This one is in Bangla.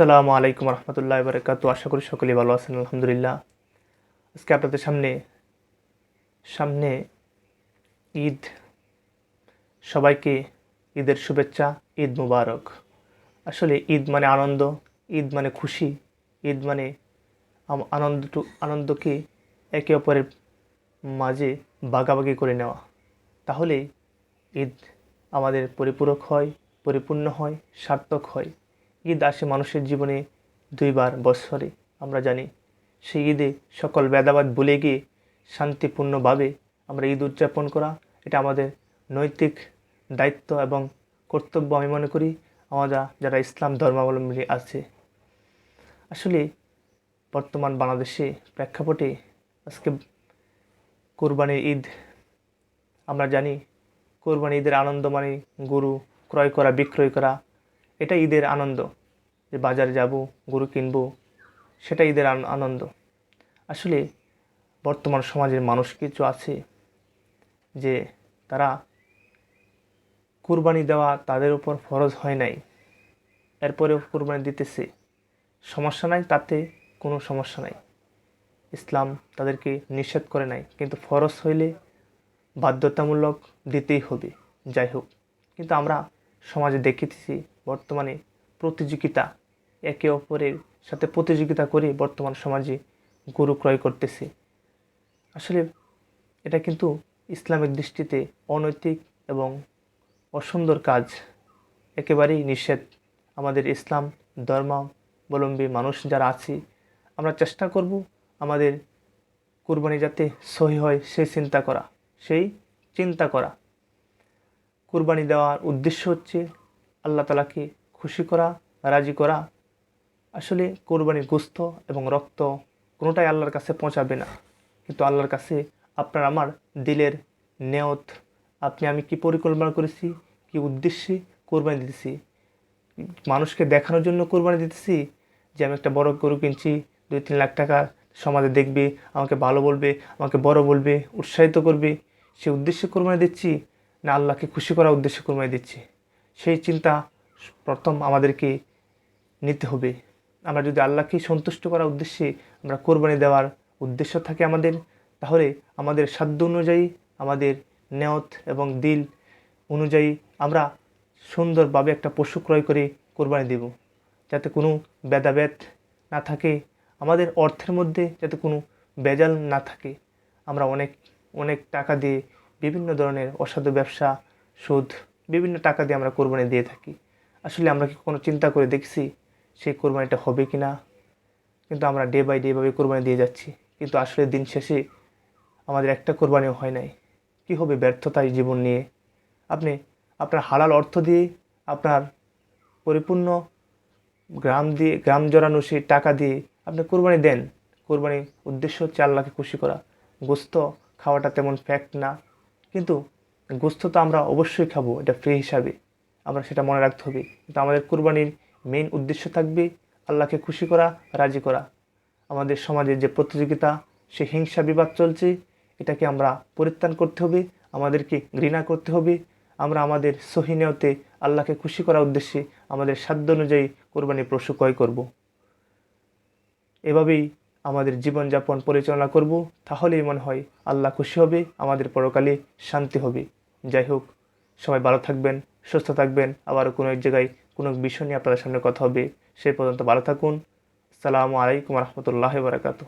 আসসালামু আলাইকুম রহমতুল্লাহ বরকাত। আশা করি সকলেই ভালো আছেন, আলহামদুলিল্লাহ। আজকে আপনাদের সামনে সামনে ঈদ। সবাইকে ঈদের শুভেচ্ছা, ঈদ মুবারক। আসলে ঈদ মানে আনন্দ, ঈদ মানে খুশি, ঈদ মানে আনন্দটু আনন্দকে একে অপরের মাঝে বাগাবাগি করে নেওয়া। তাহলে ঈদ আমাদের পরিপূরক হয়, পরিপূর্ণ হয়, সার্থক হয়। ঈদ আসে মানুষের জীবনে দুইবার বৎসরে আমরা জানি, সেই ঈদে সকল ভেদাবাদ ভুলে গিয়ে শান্তিপূর্ণভাবে আমরা ঈদ উদযাপন করা, এটা আমাদের নৈতিক দায়িত্ব এবং কর্তব্য। আমি মনে করি আমরা যারা ইসলাম ধর্মাবলম্বী আছে, আসলে বর্তমান বাংলাদেশে প্রেক্ষাপটে আজকে কোরবানির ঈদ, আমরা জানি কোরবানি ঈদের আনন্দ মানে গরু ক্রয় করা, বিক্রয় করা এটা ঈদের আনন্দ। যে বাজারে যাব, গরু কিনবো, সেটা ঈদের আনন্দ। আসলে বর্তমান সমাজের মানুষ কিছু আছে যে তারা কুরবানি দেওয়া তাদের উপর ফরজ হয় নাই। এরপরেও কুরবানি দিতেছে। সমস্যা নাই, তাতে কোনো সমস্যা নাই। ইসলাম তাদেরকে নিষেধ করে নাই, কিন্তু ফরজ হইলে বাধ্যতামূলক দিতেই হবে। যাই হোক, কিন্তু আমরা সমাজে দেখিতেছি বর্তমানে প্রতিযোগিতা একে অপরের সাথে প্রতিযোগিতা করে বর্তমান সমাজে গরু ক্রয় করতেছে। আসলে এটা কিন্তু ইসলামের দৃষ্টিতে অনৈতিক এবং অসুন্দর কাজ। একেবারেই নিষেধ। আমাদের ইসলাম, ধর্মাবলম্বী মানুষ যারা আছি, আমরা চেষ্টা করব আমাদের কুরবানি যাতে সহি হয়, সেই চিন্তা করা, সেই চিন্তা করা। কুরবানি দেওয়ার উদ্দেশ্য হচ্ছে আল্লাহ তালাকে খুশি করা, রাজি করা আসলে কোরবানির গোস্ত এবং রক্ত কোনোটাই আল্লাহর কাছে পৌঁছাবে না। কিন্তু আল্লাহর কাছে আপনার আমার দিলের নেয়ত আপনি আমি কি পরিকল্পনা করেছি, কি উদ্দেশ্যে কোরবানি দিতেছি? মানুষকে দেখানোর জন্য কোরবানি দিতেছি যে আমি একটা বড় গরু কিনছি, দুই তিন লাখ টাকা সমাজে দেখবে, আমাকে ভালো বলবে, আমাকে বড় বলবে, উৎসাহিত করবে। সে উদ্দেশ্যে কোরবানি দিচ্ছি না আল্লাহকে খুশি করার উদ্দেশ্যে কোরবানি দিচ্ছি? সেই চিন্তা প্রথম আমাদেরকে নিতে হবে। আমরা যদি আল্লাহকে সন্তুষ্ট করার উদ্দেশ্যে আমরা কোরবানি দেওয়ার উদ্দেশ্য থাকে আমাদের, তাহলে আমাদের সাধ্য অনুযায়ী, আমাদের নেয়ত এবং দিল অনুযায়ী আমরা সুন্দরভাবে একটা পশু ক্রয় করে কোরবানি দেব। যাতে কোনো ভেদাভেদ না থাকে, আমাদের অর্থের মধ্যে যাতে কোনো বেজাল না থাকে। আমরা অনেক অনেক টাকা দিয়ে বিভিন্ন ধরনের অসাধু ব্যবসা, সুদ বিভিন্ন টাকা দিয়ে আমরা কোরবানি দিয়ে থাকি। আসলে আমরা কি কোনো চিন্তা করে দেখছি সেই কোরবানিটা হবে কি না কিন্তু আমরা ডে বাই ডে ভাবে কোরবানি দিয়ে যাচ্ছি। কিন্তু আসলে দিন শেষে আমাদের একটা কোরবানিও হয় নাই। কী হবে ব্যর্থতায় জীবন নিয়ে? আপনি আপনার হালাল অর্থ দিয়ে আপনার পরিপূর্ণ গ্রাম দিয়ে, গ্রাম জড়ানো সেই টাকা দিয়ে আপনি কোরবানি দেন। কোরবানির উদ্দেশ্য হচ্ছে আল্লাহকে খুশি করা। গোস্ত খাওয়াটা তেমন ফ্যাক্ট না। কিন্তু গোস্ত তো আমরা অবশ্যই খাব, এটা ফ্রি হিসাবে। আমরা সেটা মনে রাখতে হবে। কিন্তু আমাদের কোরবানির মেন উদ্দেশ্য থাকবে আল্লাহকে খুশি করা, রাজি করা। আমাদের সমাজের যে প্রতিযোগিতা, সে হিংসা বিবাদ চলছে, এটাকে আমরা পরিত্রাণ করতে হবে, আমাদেরকে ঘৃণা করতে হবে। আমরা আমাদের সহিনিয়তে আল্লাহকে খুশি করার উদ্দেশ্যে আমাদের সাধ্য অনুযায়ী কোরবানি পশু ক্রয় করব। এভাবেই আমাদের জীবনযাপন পরিচালনা করব। তাহলেই মনে হয় আল্লাহ খুশি হবে, আমাদের পরকালে শান্তি হবে। যাই হোক, সবাই ভালো থাকবেন, সুস্থ থাকবেন। আবারও কোনো এক জায়গায় কোনো বিষয় নিয়ে আপনাদের সামনে কথা হবে সেই পর্যন্ত ভালো থাকুন। আসসালামু আলাইকুম রহমতুল্লাহ বারাকাতু